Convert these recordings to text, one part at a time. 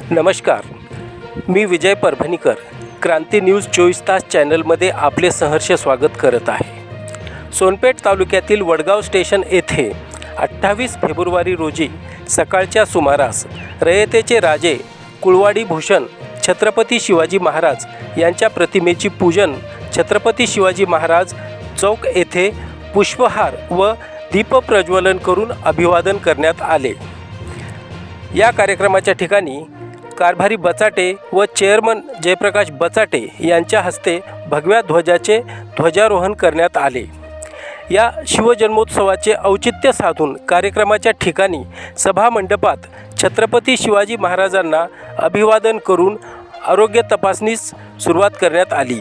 नमस्कार. मी विजय परभणीकर क्रांती न्यूज चोवीस तास चॅनलमध्ये आपले सहर्ष स्वागत करत आहे. सोनपेठ तालुक्यातील वडगाव स्टेशन येथे अठ्ठावीस फेब्रुवारी रोजी सकाळच्या सुमारास रयतेचे राजे कुळवाडी भूषण छत्रपती शिवाजी महाराज यांच्या प्रतिमेची पूजन छत्रपती शिवाजी महाराज चौक येथे पुष्पहार व दीपप्रज्वलन करून अभिवादन करण्यात आले. या कार्यक्रमाच्या ठिकाणी कारभारी बचाटे व चेअरमन जयप्रकाश बचाटे यांच्या हस्ते भगव्या ध्वजाचे ध्वजारोहण करण्यात आले. या शिवजन्मोत्सवाचे औचित्य साधून कार्यक्रमाच्या ठिकाणी सभामंडपात छत्रपती शिवाजी महाराजांना अभिवादन करून आरोग्य तपासणीस सुरुवात करण्यात आली.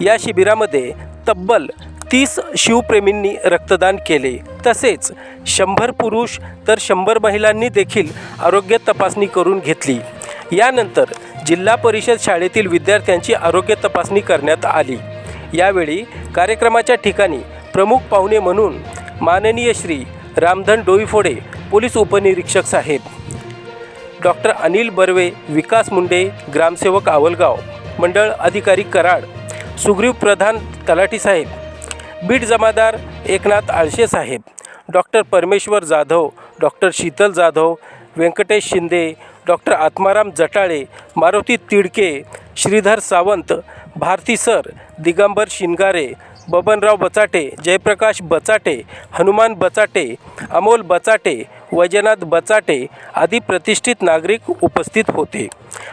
या शिबिरामध्ये तब्बल तीस शिवप्रेमींनी रक्तदान केले. तसेच शंभर पुरुष तर शंभर महिलांनी देखील आरोग्य तपासणी करून घेतली. यानंतर जिल्हा परिषद शाळेतील विद्यार्थ्यांची आरोग्य तपासणी करण्यात आली. यावेळी कार्यक्रमाच्या ठिकाणी प्रमुख पाहुणे म्हणून माननीय श्री रामधन डोईफोडे पोलीस उपनिरीक्षक साहेब डॉक्टर अनिल बर्वे विकास मुंडे ग्रामसेवक आवलगाव मंडळ अधिकारी कराड सुग्रीव प्रधान तलाठी साहेब बीड जमादार एकनाथ आळशे साहेब doctor Parmeshwar Jadhav doctor Sheetal Jadhav Venkatesh Shinde doctor Atmaram Jatale Maruti Tidke Shridhar Sawant Bharti sir Digambar Shingare Babanrao Bachate Jayprakash Bachate Hanuman Bachate Amol Bachate Vaijnath Bachate आदी प्रतिष्ठित नागरिक उपस्थित होते.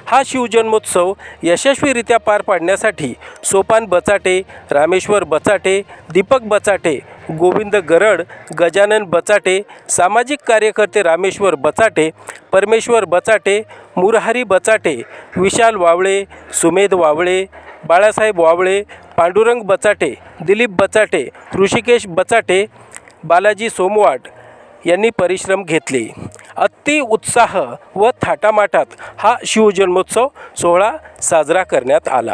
हा शिवजन्मोत्सव यशस्वीरित्या पार पाडण्यासाठी सोपान बचाटे रामेश्वर बचाटे दीपक बचाटे गोविंद गरड गजानन बचाटे सामाजिक कार्यकर्ते रामेश्वर बचाटे परमेश्वर बचाटे मुरहारी बचाटे विशाल वावळे सुमेध वावळे बाळासाहेब वावळे पांडुरंग बचाटे दिलीप बचाटे ऋषिकेश बचाटे बालाजी सोमवाट यांनी परिश्रम घेतले. अति उत्साह व थाटामाटात हा शिवजन्मोत्सव सोहळा साजरा करण्यात आला.